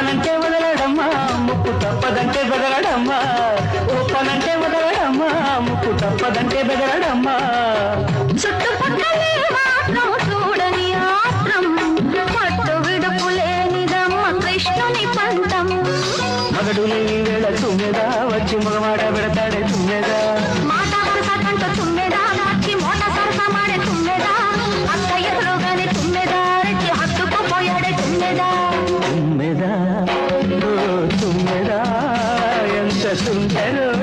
ఒప్పనంటే వదలడమ్మా ముక్కు తప్పదంటే బెదరడమ్మా. ఒప్పనంటే వదలడమ్మా ముక్కు తప్పదంటే బెదలడమ్మా చుట్టుపక్కలే మాత్రం మగడు వచ్చి మగవాడ పెడతాడే తుమ్మెదా తుమ్మెదా తుమ్మెదా ఎంత సుందరో.